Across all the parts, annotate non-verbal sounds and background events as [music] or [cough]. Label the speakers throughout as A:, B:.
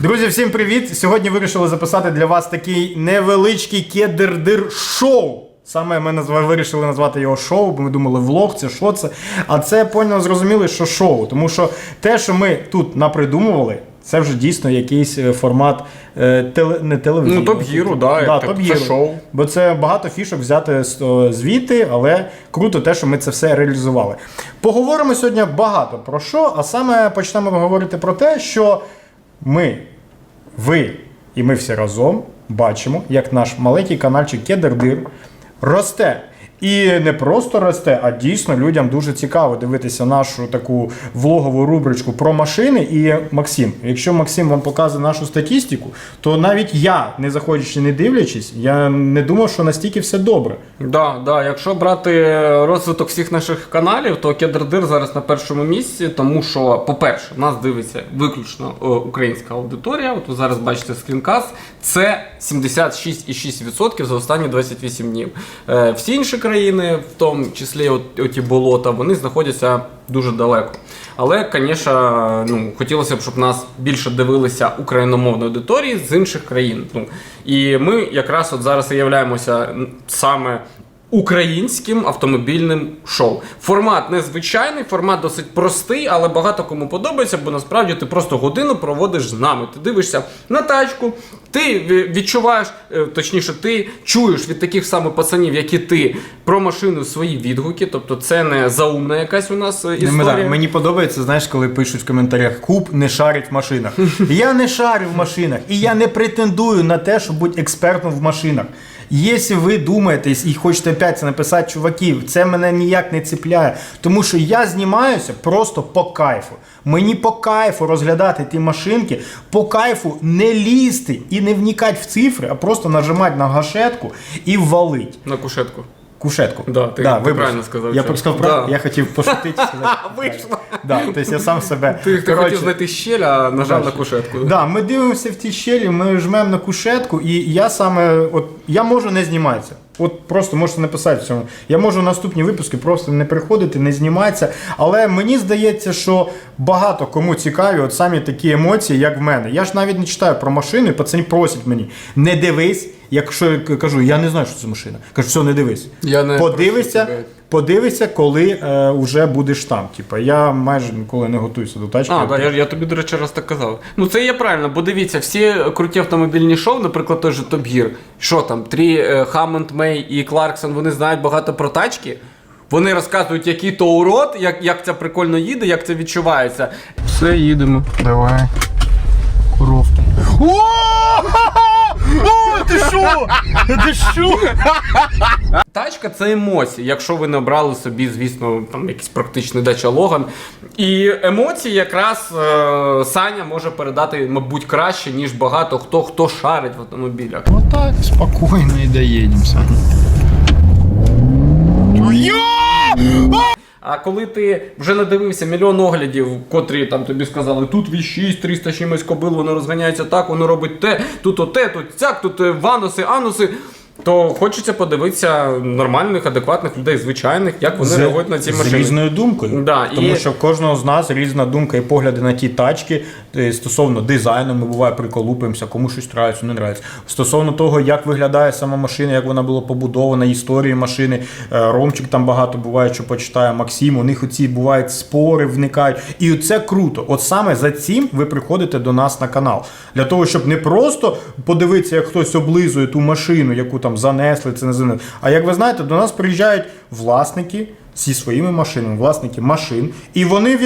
A: Друзі, всім привіт! Сьогодні вирішили записати для вас такий невеличкий кедердир шоу. Саме ми назва, вирішили назвати його шоу, бо ми думали, влог, це що це. А це поняли, зрозуміли, що шоу. Тому що те, що ми тут напридумували, це вже дійсно якийсь е, формат е, теле, не телевізійний.
B: Ну, Hero, да,
A: да, Top
B: це шоу.
A: Бо це багато фішок взяти з- звідти, але круто те, що ми це все реалізували. Поговоримо сьогодні багато про що, а саме почнемо говорити про те, що ми, ви і ми всі разом бачимо, як наш маленький каналчик Кедердир росте. І не просто росте, а дійсно людям дуже цікаво дивитися нашу таку влогову рубричку про машини. І Максим, якщо Максим вам показує нашу статистику, то навіть я, не заходячи, не дивлячись, я не думав, що настільки все добре.
B: Да, да, якщо брати розвиток всіх наших каналів, то Кедрдир зараз на першому місці, тому що, по-перше, нас дивиться виключно е, українська аудиторія. От ви зараз бачите скрінкаст. Це 76,6% за останні 28 днів. Е, Всі інші країни, в тому числі от, оті болота, вони знаходяться дуже далеко. Але, звісно, ну, хотілося б, щоб нас більше дивилися україномовної аудиторії з інших країн. Ну, і ми якраз от зараз і являємося саме українським автомобільним шоу. Формат незвичайний, формат досить простий, але багато кому подобається, бо насправді ти просто годину проводиш з нами. Ти дивишся на тачку, ти відчуваєш, е, точніше, ти чуєш від таких самих пацанів, як і ти, про машину свої відгуки. Тобто це не заумна якась у нас е, історія.
A: Мені подобається, знаєш, коли пишуть в коментарях Куб не шарить в машинах. [laughs] Я не шарю в машинах, і я не претендую на те, щоб бути експертом в машинах. Якщо ви думаєте і хочете опять написати, чуваків, це мене ніяк не ціпляє. Тому що я знімаюся просто по кайфу. Мені по кайфу розглядати ті машинки, по кайфу не лізти і не вникати в цифри, а просто нажимати на гашетку і валить.
B: На кушетку.
A: Кушетку.
B: Да, ти- ти
A: вибач.
B: правильно сказав
A: Я сказав
B: Да.
A: я хотів пошутити. [laughs]
B: Вийшло.
A: Да, тобто я сам себе.
B: Ти, ти хотів знайти щель, а нажав на кушетку.
A: Да, ми дивимося в ті щелі, ми жмемо на кушетку, і я саме, от я можу не зніматися. От просто можете написати в цьому. Я можу наступні випуски просто не приходити, не зніматися. Але мені здається, що багато кому цікаві от самі такі емоції, як в мене. Я ж навіть не читаю про машину, і пацані просять мені, не дивись. Якщо я кажу, я не знаю, що це машина. Кажу, все, не дивись.
B: Я не
A: Подивися. Подивися, коли е, вже будеш там. Типа, я майже ніколи не готуюся до тачки.
B: А, да, я, я тобі, до речі, раз так казав. Ну це є правильно, бо дивіться, всі круті автомобільні шоу, наприклад, той же Top Gear, що там, Трі, Хаммонд, Мей і Кларксон, вони знають багато про тачки. Вони розказують, який то урод, як, як це прикольно їде, як це відчувається. Все, їдемо.
A: Давай. Коровки. О, ти що? Ти що?
B: Тачка це емоції, якщо ви не обрали собі, звісно, там якийсь практичний дача Логан. І емоції якраз е, Саня може передати, мабуть, краще, ніж багато хто хто шарить в автомобілях.
A: Вот так, спокойно и доедемся.
B: А коли ти вже надивився мільйон оглядів, котрі там тобі сказали, тут V6, 300 чимось кобил, воно розганяється так, воно робить те, тут оте, тут цяк, тут ваноси, вануси, ануси. То хочеться подивитися нормальних, адекватних людей, звичайних, як вони реагують на ці
A: з різною думкою.
B: Да,
A: Тому
B: і-
A: що в кожного з нас різна думка і погляди на ті тачки е, стосовно дизайну, ми буває приколупимося, кому щось нравиться, не нравиться. Стосовно того, як виглядає сама машина, як вона була побудована, історії машини. Е, Ромчик там багато буває, що почитає Максим. У них оці бувають спори, вникають. І це круто. От саме за цим ви приходите до нас на канал. Для того, щоб не просто подивитися, як хтось облизує ту машину, яку там занесли, це не занесли. А як ви знаєте, до нас приїжджають власники зі своїми машинами, власники машин, і вони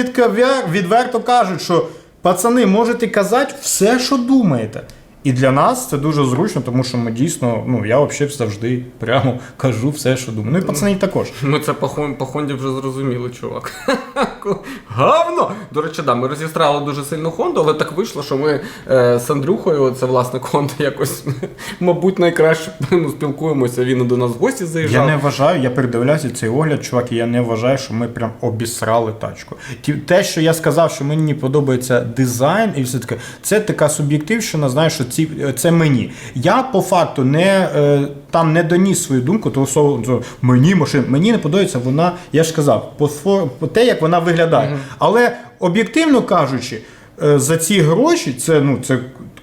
A: відверто кажуть, що пацани, можете казати все, що думаєте. І для нас це дуже зручно, тому що ми дійсно, ну я взагалі завжди прямо [laughs] кажу все, що думаю. Ну і пацани також.
B: Ми це по, Хон- по Хонді вже зрозуміли, чувак. [laughs] Гавно! До речі, да, ми розістрали дуже сильно Хонду, але так вийшло, що ми е, з Андрюхою, це власник Хонди, якось, [laughs] мабуть, найкраще ну, спілкуємося. Він до нас в гості
A: Я не вважаю, я передивлявся цей огляд, чувак, і я не вважаю, що ми прям обісрали тачку. Ті- Те, що я сказав, що мені подобається дизайн, і все таке, це така суб'єктивщина, знаєш, що ці, це мені. Я по факту не е, там не доніс свою думку, то особливо мені машина, мені не подобається вона, я ж сказав, по, по те, як вона виглядає. Але об'єктивно кажучи, е, за ці гроші, це ну це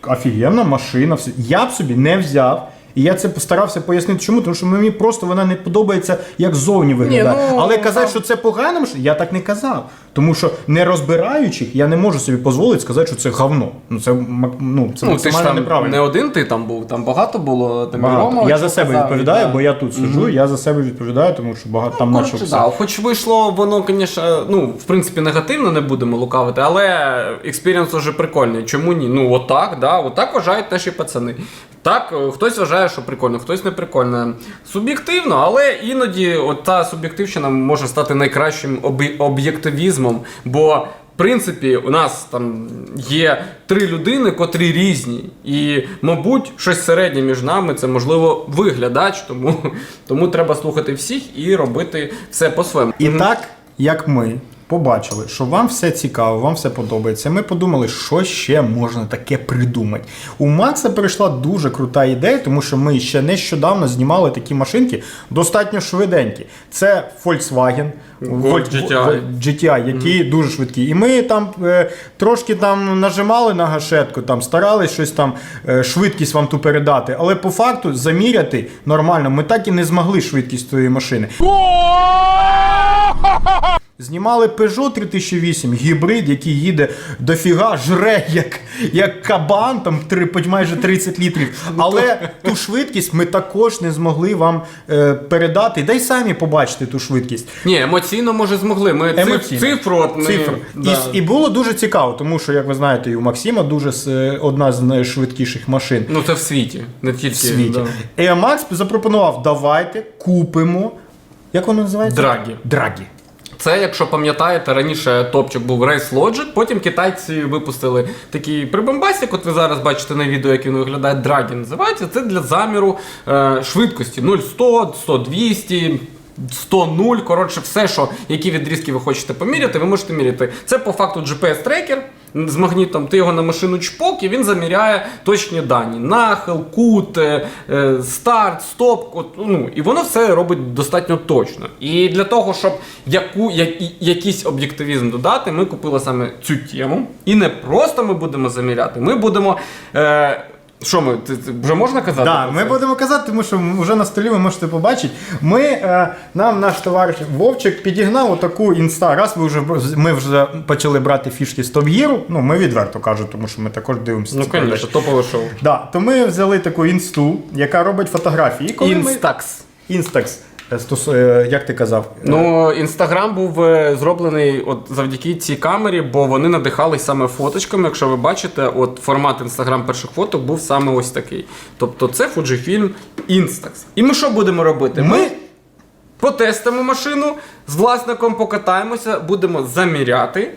A: офігенна машина. все. Я б собі не взяв. І я це постарався пояснити, чому, тому що мені просто вона не подобається, як зовні виглядає.
B: ну,
A: Але казати, що це погано, я так не казав. Тому що не розбираючих, я не можу собі дозволити сказати, що це говно. Ну це ну, це
B: Ну, ти ж там
A: неправильно.
B: не один ти там був, там багато було. Там
A: Багато.
B: Рома
A: Я за себе
B: казав,
A: відповідаю,
B: да.
A: бо я тут сиджу, я за себе відповідаю, тому що багато там наче
B: Коротше,
A: все.
B: да, хоч вийшло, воно, звісно, ну, в принципі, негативно не будемо лукавити, але експірієнс уже прикольний. Чому ні? Ну, отак, да, отак вважають наші пацани. Так, е, хтось вважає, що прикольно, хтось не прикольно. Суб'єктивно, але іноді от та суб'єктивщина може стати найкращим об'є- об'єктивізмом, бо. В принципі, у нас там є три людини, котрі різні. І, мабуть, щось середнє між нами це можливо виглядач, тому, [laughs] тому треба слухати всіх і робити все по-своєму.
A: І так, як ми побачили, що вам все цікаво, вам все подобається, ми подумали, що ще можна таке придумати. У Макса прийшла дуже крута ідея, тому що ми ще нещодавно знімали такі машинки достатньо швиденькі. Це Volkswagen.
B: Golf GTI.
A: GTI, які дуже швидкі. І ми там е, трошки там нажимали на гашетку, там старались щось там е, швидкість вам ту передати, але по факту заміряти нормально ми так і не змогли швидкість тої машини. Знімали Peugeot 3008, гібрид, який їде дофіга, жре як, як кабан, там три, майже 30 літрів. Але ту швидкість ми також не змогли вам е, передати. Дай самі побачите ту швидкість.
B: Ні, емоційно, може, змогли. Ми
A: Емоційно.
B: цифру. От ми,
A: Цифр.
B: Да.
A: І, і було дуже цікаво, тому що, як ви знаєте, і у Максима дуже с- одна з найшвидкіших машин
B: Ну, це в світі, не тільки
A: в світі.
B: Да.
A: І Макс запропонував: давайте купимо. Як воно називається?
B: Драгі.
A: Драгі.
B: Це, якщо пам'ятаєте, раніше топчик був Race Logic, потім китайці випустили такий прибамбасик, от ви зараз бачите на відео, як він виглядає, Драгі називається. Це для заміру е, швидкості 0-100, 100-200. 100-0, коротше, все, що, які відрізки ви хочете поміряти, ви можете міряти. Це по факту GPS-трекер з магнітом, ти його на машину чпок, і він заміряє точні дані. Нахил, кут, е, старт, стоп, ну, і воно все робить достатньо точно. І для того, щоб яку, я, якийсь об'єктивізм додати, ми купили саме цю тему. І не просто ми будемо заміряти, ми будемо. Е, що ми? ти, ти вже можна казати?
A: Да,
B: про
A: ми будемо казати, тому що вже на столі ви можете побачити. Ми, е, нам наш товариш Вовчик підігнав отаку інста. Раз ви вже ми вже почали брати фішки з Тов'єру. Ну ми відверто кажу, тому що ми також дивимося.
B: Ну, звісно, топове шоу.
A: Да, то ми взяли таку інсту, яка робить фотографії. Інстакс. Інстакс. ми-
B: Instax.
A: Е, стос- е, як ти казав?
B: Ну, інстаграм був е, зроблений от завдяки цій камері, бо вони надихались саме фоточками. Якщо ви бачите, от формат інстаграм перших фоток був саме ось такий. Тобто це Fujifilm Instax. І ми що будемо робити? Ми потестимо машину, з власником покатаємося, будемо заміряти,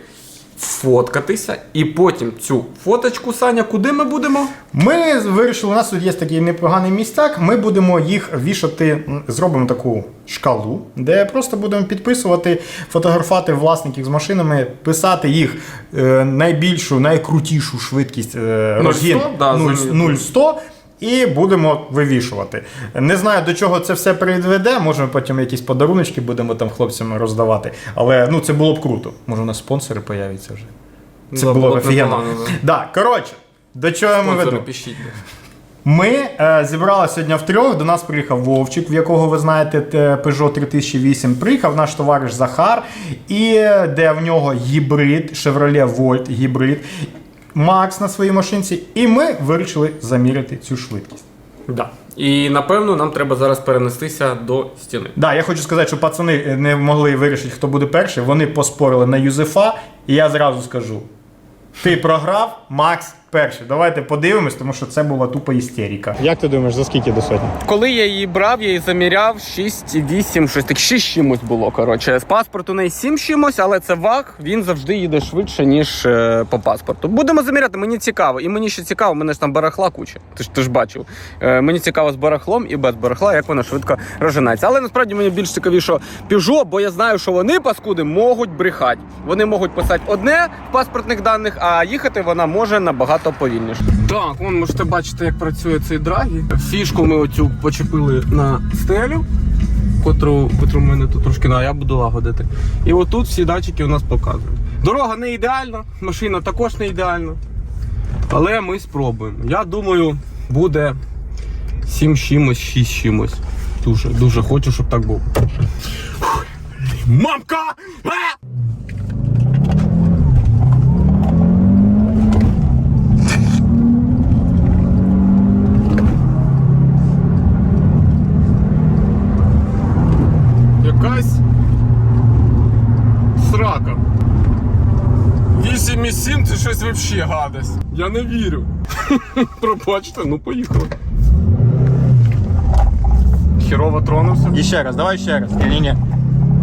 B: фоткатися, і потім цю фоточку, Саня, куди ми будемо?
A: Ми вирішили, у нас тут є такий непоганий місцяк. Ми будемо їх вішати, зробимо таку шкалу, де просто будемо підписувати, фотографувати власників з машинами, писати їх е, найбільшу, найкрутішу швидкість е,
B: 0,100,
A: розгін
B: да,
A: 0
B: замітно.
A: 0,100. І будемо вивішувати. Не знаю, до чого це все приведе. Може, ми потім якісь подаруночки будемо там хлопцям роздавати. Але ну це було б круто. Може, у нас спонсори появляться вже. Це
B: Да,
A: було б офігенно.
B: да.
A: Коротше, до чого я ми
B: Спонсори,
A: веду?
B: пишіть.
A: Ми е, зібралися сьогодні втрьох. До нас приїхав Вовчик, в якого ви знаєте Peugeot 3008. Приїхав наш товариш Захар, і е, де в нього гібрид, Chevrolet Volt гібрид, Макс на своїй машинці. І ми вирішили заміряти цю швидкість.
B: Да. І напевно нам треба зараз перенестися до стіни.
A: Да, я хочу сказати, що пацани е, не могли вирішити, хто буде перший. Вони поспорили на Юзефа, і я зразу скажу: ти програв, Макс перший. Давайте подивимось, тому що це була тупа істерика. Як ти думаєш, за скільки до сотні?
B: Коли я її брав, я її заміряв 6,8, щось так 6 чимось було. Коротше, з паспорту у неї 7 чимось, але це ваг, він завжди їде швидше, ніж е, по паспорту. Будемо заміряти, мені цікаво. І мені ще цікаво, мене ж там барахла куча. Ти ж ти ж бачив. Е, мені цікаво з барахлом і без барахла, як вона швидко розжинається. Але насправді мені більш цікавіше Peugeot, бо я знаю, що вони паскуди можуть брехати. Вони можуть писати одне в паспортних даних, а їхати вона може набагато повільніше. Так, вон можете бачити, як працює цей драгі. Фішку ми оцю почепили на стелю, котру, котру в мене тут трошки на, я буду лагодити. І отут всі датчики у нас показують. Дорога не ідеальна, машина також не ідеальна. Але ми спробуємо. Я думаю, буде 7 чимось, 6 чимось. Дуже, дуже хочу, щоб так було. Мамка! А! Якась срака. 8,7 це щось вообще гадость. Я не вірю. [laughs] Пробачте, ну поїхали. Херово тронувся.
A: І ще раз, давай ще раз. Ні, ні.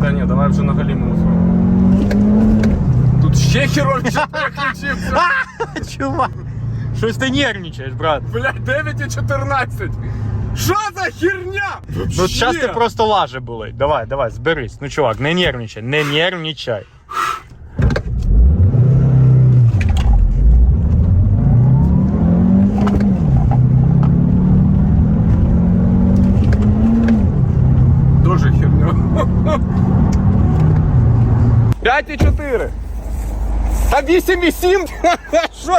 B: Та ні, давай вже на галіму Тут ще херовіше [laughs] переключився.
A: Чувак, щось ти нервничаєш, брат.
B: Блядь, 9 і 14. Що за херня?
A: Ну, зараз ти просто лаже були. Давай, давай, зберись. Ну, чувак, не нервничай, не нервничай.
B: Дуже херня. 5,4. Та 8,7? [laughs] Що?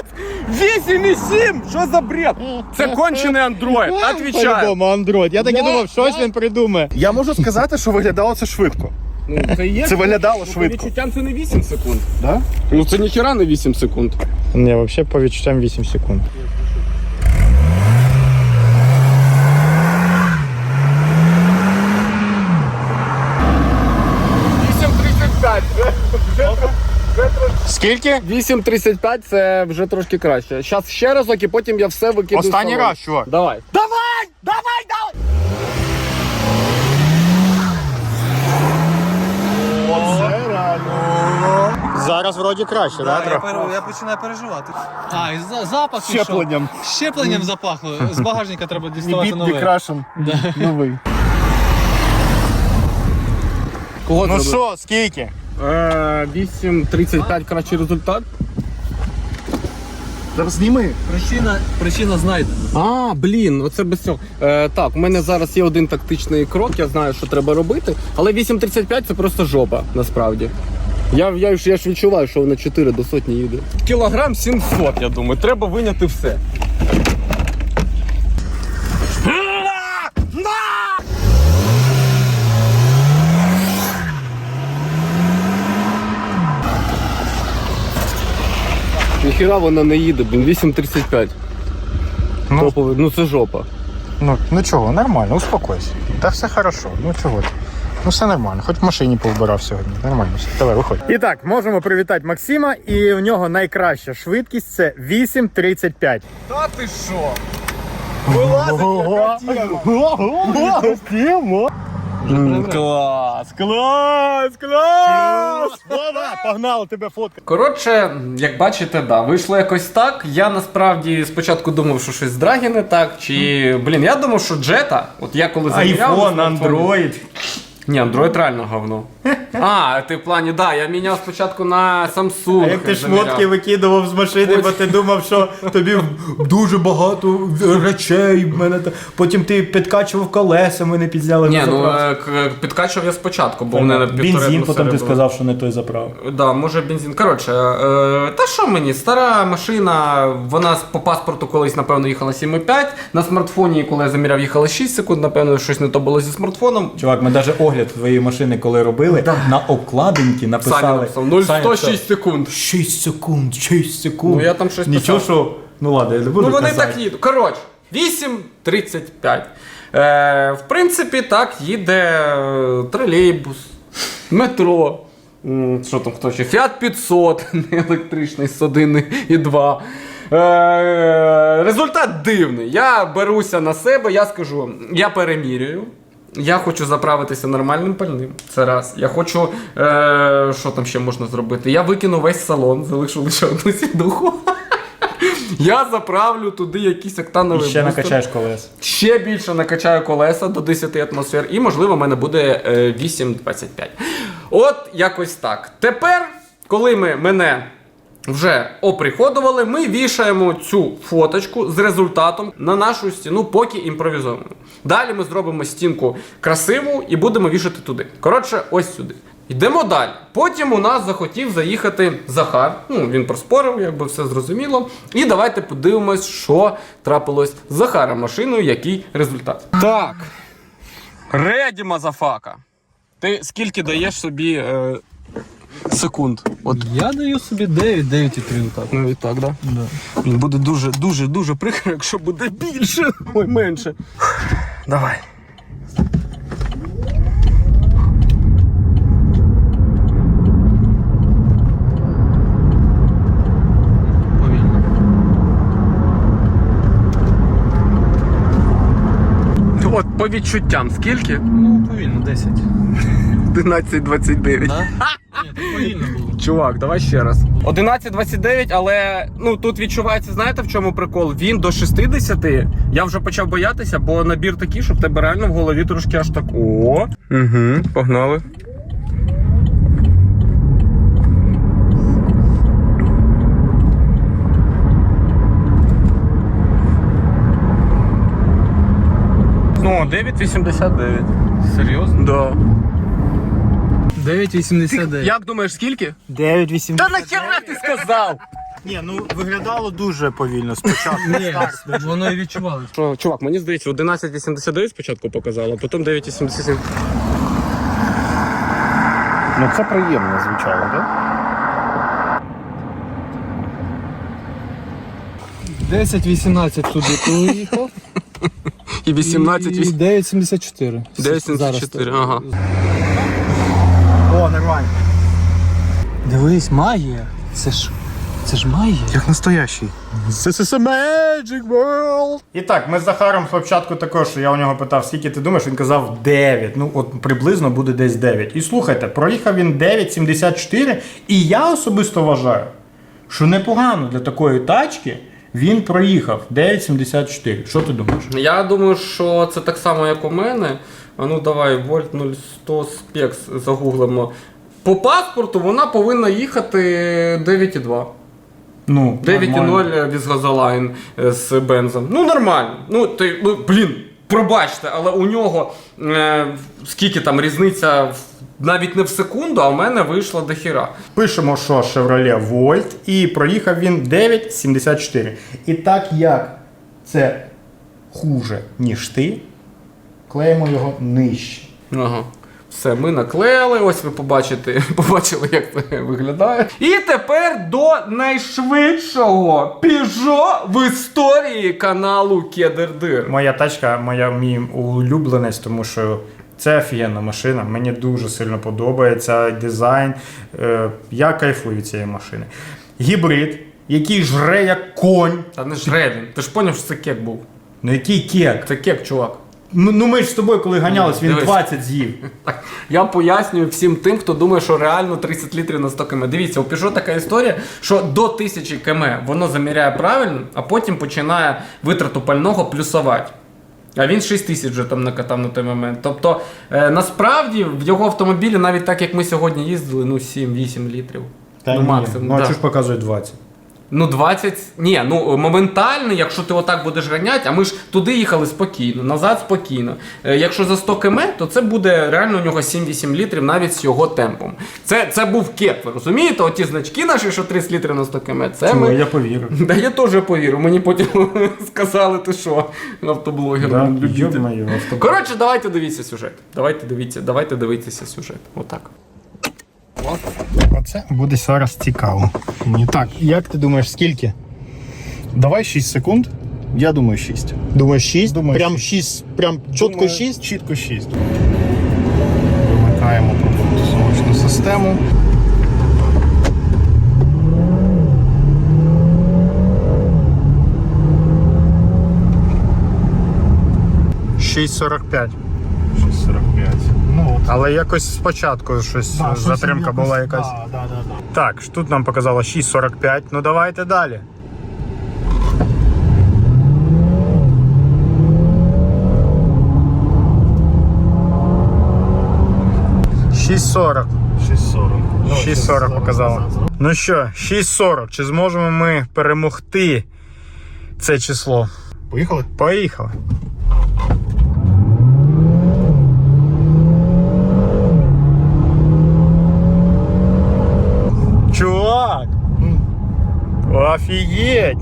B: 8,7? Що за бред? Це кончений андроїд. Отвічаю.
A: По-любому, Android. Я так і думав, щось він придумає.
C: Я можу сказати, що виглядало це швидко.
B: Ну, це, є,
C: Це виглядало
B: Ну, По
C: швидко.
B: відчуттям це не 8 секунд.
C: Да?
B: Ну це ніхера не 8 секунд.
A: Ні, взагалі по відчуттям 8 секунд. Скільки?
B: 8.35 це вже трошки краще. Зараз ще разок і потім я все викидаю.
A: Останній раз, чувак.
B: Давай. давай!
A: Зараз вроді краще, да?
D: Я,
A: трохи?
D: пере- я починаю переживати. А, і за- запах пішов.
C: Щепленням.
D: Щепленням запахло. З багажника треба діставати
C: Біт
D: нове.
C: декрашен. Новий.
B: Кого
A: Ну
B: зробив?
A: що, скільки?
B: Е, 8.35 кращий результат.
C: Зараз зніми.
D: Причина, причина знайдена.
B: А, блін, оце без цього. Е, так, у мене зараз є один тактичний крок, я знаю, що треба робити, але 8.35 це просто жопа, насправді. Я, я, ж, я ж відчуваю, що вона 4 до сотні їде. Кілограм 700, я думаю, треба виняти все. Ніхіра вона не їде, блін, 8.35.
A: Ну.
B: Топовий, ну це жопа.
A: Ну, ну чого, нормально, успокойся. Та все хорошо, ну чого ти? Ну все нормально, хоч в машині повбирав сьогодні. Нормально все. Давай, виходь. І так, можемо привітати Максима, і у нього найкраща швидкість це 8.35.
B: Та ти що?
A: Клас, клас, клас! Вова, погнали тебе фотка.
B: Коротше, як бачите, да, вийшло якось так. Я насправді спочатку думав, що щось з Драгі не так. Чи блін, я думав, що Джета, от я коли заміряв.
A: Айфон,
B: Андроїд.
A: Android.
B: Ні, Android реально говно. [laughs] А, ти в плані, да, я міняв спочатку на Samsung.
A: А як ти
B: заміряв.
A: шмотки викидував з машини, бо ти думав, що тобі дуже багато речей. в Мене та- Потім ти підкачував колеса, ми не підзняли
B: Ні,
A: на
B: ну
A: заправці.
B: е, к- підкачував я спочатку, бо в мене півтори
A: Бензин, потім ти
B: було.
A: сказав, що не той заправ.
B: Да, може бензин. Коротше, е, та що мені? Стара машина, вона по паспорту колись, напевно, їхала 7,5. На смартфоні, коли я заміряв, їхала 6 секунд, напевно, щось не то було зі смартфоном.
A: Чувак, ми навіть огляд твоєї машини, коли робили, на обкладинці
B: Саня
A: написали.
B: написав 0,106 секунд.
A: 6 секунд, 6 секунд.
B: Ну, я там щось
A: Нічого,
B: писав.
A: що. Ну ладно, я не буду
B: Ну вони
A: казати.
B: так їдуть. Коротше, 8.35. Е, в принципі, так їде е, тролейбус, метро. Що там хто ще? Фіат 500, [laughs] не електричний з 1 і 2. Е, результат дивний. Я беруся на себе, я скажу, я перемірюю. Я хочу заправитися нормальним пальним. Це раз. Я хочу. Е, що там ще можна зробити? Я викину весь салон, залишу лише одну сідуху. [laughs] Я заправлю туди якийсь
A: І
B: октановий
A: ще
B: бустер.
A: накачаєш колес.
B: Ще більше накачаю колеса до 10 атмосфер, і можливо, в мене буде е, 8,25. От якось так. Тепер, коли ми мене вже оприходували, ми вішаємо цю фоточку з результатом на нашу стіну, поки імпровізуємо. Далі ми зробимо стінку красиву і будемо вішати туди. Коротше, ось сюди. Йдемо далі. Потім у нас захотів заїхати Захар. Ну, він проспорив, якби все зрозуміло. І давайте подивимось, що трапилось з Захаром машиною, який результат. Так. Реді, мазафака. Ти скільки даєш собі е, секунд? От
D: Я даю собі 9, 9 і 3 так.
B: навіть так, да?
D: Да.
B: Блін, Буде дуже, дуже, дуже прикро, якщо буде більше. [laughs] Ой, менше. Давай.
D: Повільно.
B: От по відчуттям, скільки?
D: Ну, повільно, 10.
B: 11.29.
D: Да? [laughs] Ні, так повільно було.
B: Чувак, давай ще раз. 11.29, але ну тут відчувається, знаєте в чому прикол? Він до 60. Я вже почав боятися, бо набір такий, що в тебе реально в голові трошки аж так. О. Угу, погнали. Ну, 9,89.
D: Серйозно?
B: Да.
D: 9,89.
B: Як думаєш, скільки?
A: 9,8.
B: Та нахера ти сказав?
A: Ні, ну виглядало дуже повільно спочатку.
D: Ні, воно і відчували.
B: Що, чувак, мені здається, 11.89 спочатку показало, а потім 9.87.
C: Ну це приємно звучало, так?
D: 10-18 туди поїхав.
B: І 18,
D: І 9,74.
B: 9,74, ага.
A: Нормально.
D: Дивись, магія. Це ж. Це ж магія.
C: Як настоящий. This is a magic world.
A: І так, ми з Захаром спочатку також, я у нього питав, скільки ти думаєш, він казав 9. Ну, от приблизно буде десь 9. І слухайте, проїхав він 9,74, і я особисто вважаю, що непогано для такої тачки він проїхав 9,74. Що ти думаєш?
B: Я думаю, що це так само, як у мене. А ну давай, вольт 0100 спекс загуглимо. По паспорту вона повинна їхати 9,2.
A: Ну,
B: 9,0 візгазолайн е, з бензом. Ну, нормально. Ну, ти, ну, блін, пробачте, але у нього е, скільки там різниця в- навіть не в секунду, а в мене вийшла до хіра.
A: Пишемо, що Chevrolet Volt, і проїхав він 9,74. І так як це хуже, ніж ти, клеїмо його нижче.
B: Ага. Все, ми наклеїли, ось ви побачите, [laughs] побачили, як це виглядає. І тепер до найшвидшого піжо в історії каналу Кедердир.
A: Моя тачка, моя мій улюбленець, тому що це офігенна машина. Мені дуже сильно подобається дизайн. Е, Я кайфую від цієї машини. Гібрид, який жре як конь.
B: Та не ж Ревін. Ти ж поняв, що це кек був.
A: Ну який кек.
B: Це кек, чувак.
A: Ну ми ж з тобою, коли ганялись, він
B: Дивись.
A: 20 з'їв. [laughs]
B: Так, я пояснюю всім тим, хто думає, що реально 30 літрів на 100 км. Дивіться, у Peugeot така історія, що до 1000 км воно заміряє правильно, а потім починає витрату пального плюсувати. А він 6 тисяч вже там накатав на той момент. Тобто, е, насправді в його автомобілі, навіть так як ми сьогодні їздили, ну 7-8 літрів.
A: Та
B: ну, максимум.
A: Ну а
B: да.
A: чого ж показує 20?
B: Ну, 20. Ні, ну моментально, якщо ти отак будеш ганяти, а ми ж туди їхали спокійно, назад спокійно. Е, якщо за 100 км, то це буде реально у нього 7-8 літрів навіть з його темпом. Це, це був кеп, ви розумієте? Оті значки наші, що 30 літрів на 100 км. Це
A: Чому
B: ми.
A: я повірю. [laughs]
B: Да я теж повірю. Мені потім [laughs] сказали, ти що, автоблогер.
A: Да?
B: любитель. Коротше, давайте дивіться сюжет. Давайте дивіться, давайте дивитися сюжет. Отак.
C: Оце буде зараз цікаво. Так.
A: Як ти думаєш, скільки?
C: Давай 6 секунд. Я думаю 6.
A: Думаєш 6?
C: Думаю,
A: прям
C: шість.
A: 6, прям чітко
C: Думаю,
A: 6?
C: Чітко 6. Вимикаємо пробудову систему.
A: Шість 45.
C: 6,45.
A: Але якось спочатку щось
C: Да, щось
A: затримка була якась.
C: Да, да, да, да.
A: Так, тут нам показало 6.45. Ну давайте далі. Шість сорок.
C: 6,40. Ну,
A: 6.40
C: зараз,
A: показало. Ну що, 6.40. Чи зможемо ми перемогти це число?
C: Поїхали?
A: Поїхали. Офігеть!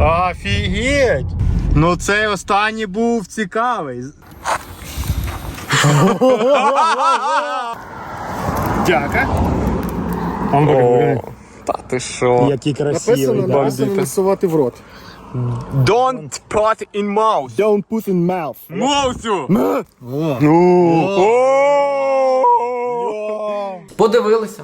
A: Офігеть! Ну цей останній був цікавий. Дяка.
B: Та ти що?
A: Який красивий.
C: Написано, написано не сувати в рот.
B: Don't put in mouth.
C: Don't put in mouth.
B: Мовцю! Подивилися.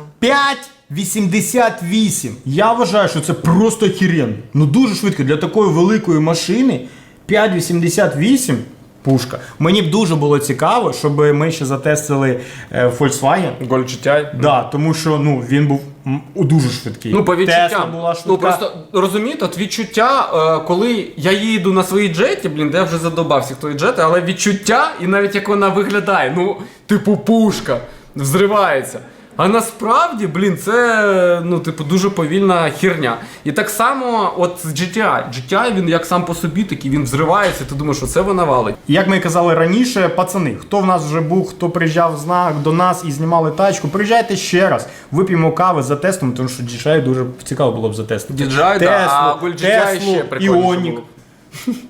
A: 5,88. Я вважаю, що це просто хірен. Ну дуже швидко для такої великої машини. 5,88 пушка. Мені б дуже було цікаво, щоб ми ще затестили е, Volkswagen.
B: Голь життя.
A: Да, тому що ну він був м, дуже швидкий.
B: Ну, по
A: Тесла
B: відчуттям.
A: була
B: ну просто розумієте, от відчуття, е, коли я їду на своїй джеті, блін, де я вже задобався в той джети, але відчуття, і навіть як вона виглядає, ну, типу, пушка, взривається. А насправді, блін, це ну, типу, дуже повільна херня. І так само, от з GTI. GTI, він як сам по собі такий, він взривається, ти думаєш, що це вона валить.
A: Як ми казали раніше, пацани, хто в нас вже був, хто приїжджав знак до нас і знімали тачку, приїжджайте ще раз, вип'ємо кави, затестимо, тому що DJI дуже цікаво було б затестити.
B: DJI, да, а Golf GTI ще прикольніше
A: Іонік.
B: було.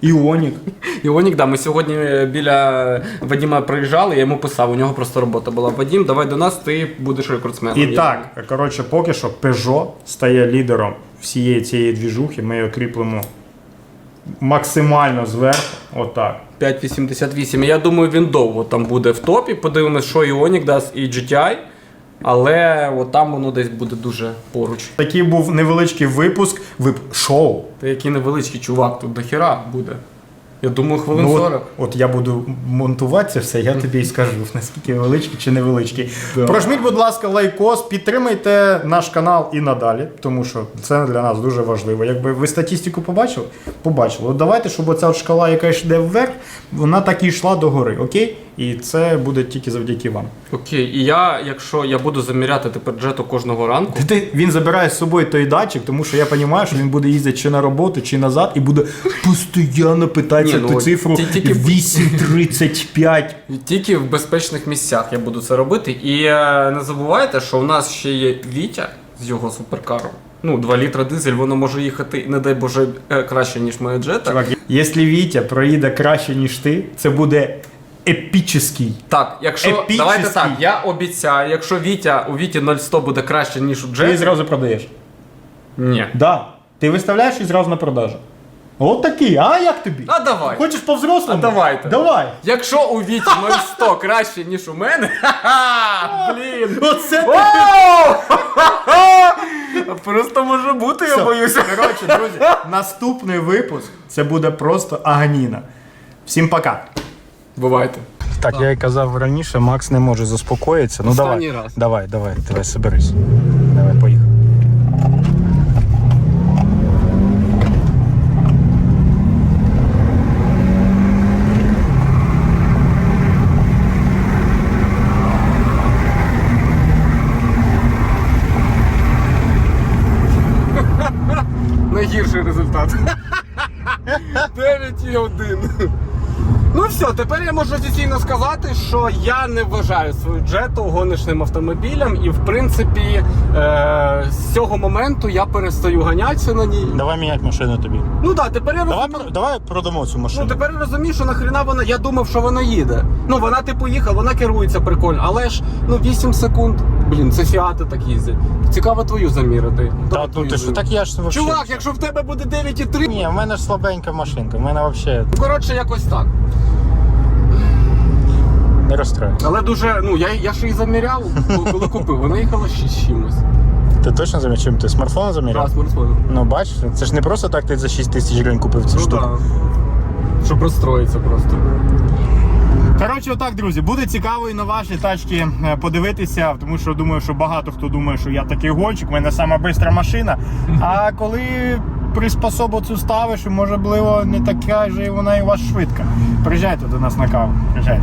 A: Іонік.
B: Іонік, да, ми сьогодні біля Вадіма приїжджали, я йому писав, у нього просто робота була. Вадім, давай до нас, ти будеш рекордсменом.
A: І
B: Я-
A: так, коротше, поки що Peugeot стає лідером всієї цієї двіжухи. Ми її кріпимо максимально зверху. Отак.
B: 588. Я думаю, він довго там буде в топі. Подивимось, що Іонік дасть і GTI. Але от там воно десь буде дуже поруч.
A: Такий був невеличкий випуск вип... шоу.
B: Та який невеличкий чувак, тут до хіра буде. Я думаю, хвилин
A: Ну,
B: 40.
A: от, от я буду монтувати це все, я тобі і скажу, [laughs] наскільки величкий чи невеличкий. Прожміть, будь ласка, лайкос, підтримайте наш канал і надалі, тому що це для нас дуже важливо. Якби ви статистику побачили, побачили. От давайте, щоб оця шкала, яка йде вверх, вона так і йшла догори, окей? І це буде тільки завдяки вам.
B: Окей, і я, якщо я буду заміряти тепер джету кожного ранку.
A: Ти, він забирає з собою той датчик, тому що я розумію, що він буде їздити чи на роботу, чи назад, і буде постійно питатися
B: Ні, ну,
A: ту цифру
B: ті- тільки-
A: 8.35.
B: Тільки в безпечних місцях я буду це робити. І е, не забувайте, що у нас ще є Вітя з його суперкаром. Ну, 2 літра дизель, воно може їхати, не дай Боже, е, краще, ніж моя джета.
A: Чувак, якщо Вітя проїде краще, ніж ти, це буде епічний.
B: Так, якщо
A: Епічний.
B: давайте так, я обіцяю, якщо Вітя у Віті 0100 буде краще, ніж у
A: Ти зразу продаєш.
B: Ні.
A: Да. Ти виставляєш і зразу на продажу. От такий, а як тобі?
B: А давай.
A: Хочеш по-взрослому?
B: А давайте.
A: Давай.
B: Якщо у Віті 0100 [laughs] краще, ніж у мене. Ха-ха, [laughs] блін.
A: Оце ти. [laughs]
B: Просто може бути, я боюся.
A: Коротше, друзі, наступний випуск це буде просто аганіна. Всім пока.
B: Бувайте.
A: Так, я і казав раніше, Макс не може заспокоїтися. Ну
B: Останній
A: давай.
B: раз.
A: Давай, давай, давай, соберись. Давай, поїхали.
B: Найгірший результат. 9,1. Ну все, тепер я можу офіційно сказати, що я не вважаю свою джету гоночним автомобілем, і в принципі е- з цього моменту я перестаю ганятися на ній.
A: Давай міняти машину тобі.
B: Ну так, тепер я
A: Давай,
B: розумію.
A: давай продамо цю машину.
B: Ну тепер я розумію, що нахрена вона. Я думав, що вона їде. Ну вона типу їхала, вона керується прикольно, але ж ну 8 секунд. Блін, це фіати так їздять. Цікаво твою замірити.
A: Та,
B: Давай
A: ну
B: твою
A: ти що, так я ж вообще...
B: Чувак, якщо в тебе буде 9,3,
A: Ні, в мене ж слабенька машинка, в мене взагалі
B: коротше, якось так.
A: Не розстраюється.
B: Але дуже, ну я, я ж її заміряв, коли- купив. Вона їхала ще з чимось.
A: Ти точно заміряв? Чим ти смартфон заміряв?
B: Раз, смартфон.
A: Ну бачиш, це ж не просто так ти за 6 тисяч гривень купив цю
B: Ну
A: штуку.
B: так. Щоб розстроїтися просто.
A: Коротше, отак, друзі, буде цікаво і на ваші тачки е, подивитися, тому що думаю, що багато хто думає, що я такий гонщик, в мене сама бистра машина. А коли приспособу цю ставиш, можливо, не така ж і вона і у вас швидка. Приїжджайте до нас на каву. Приїжджайте.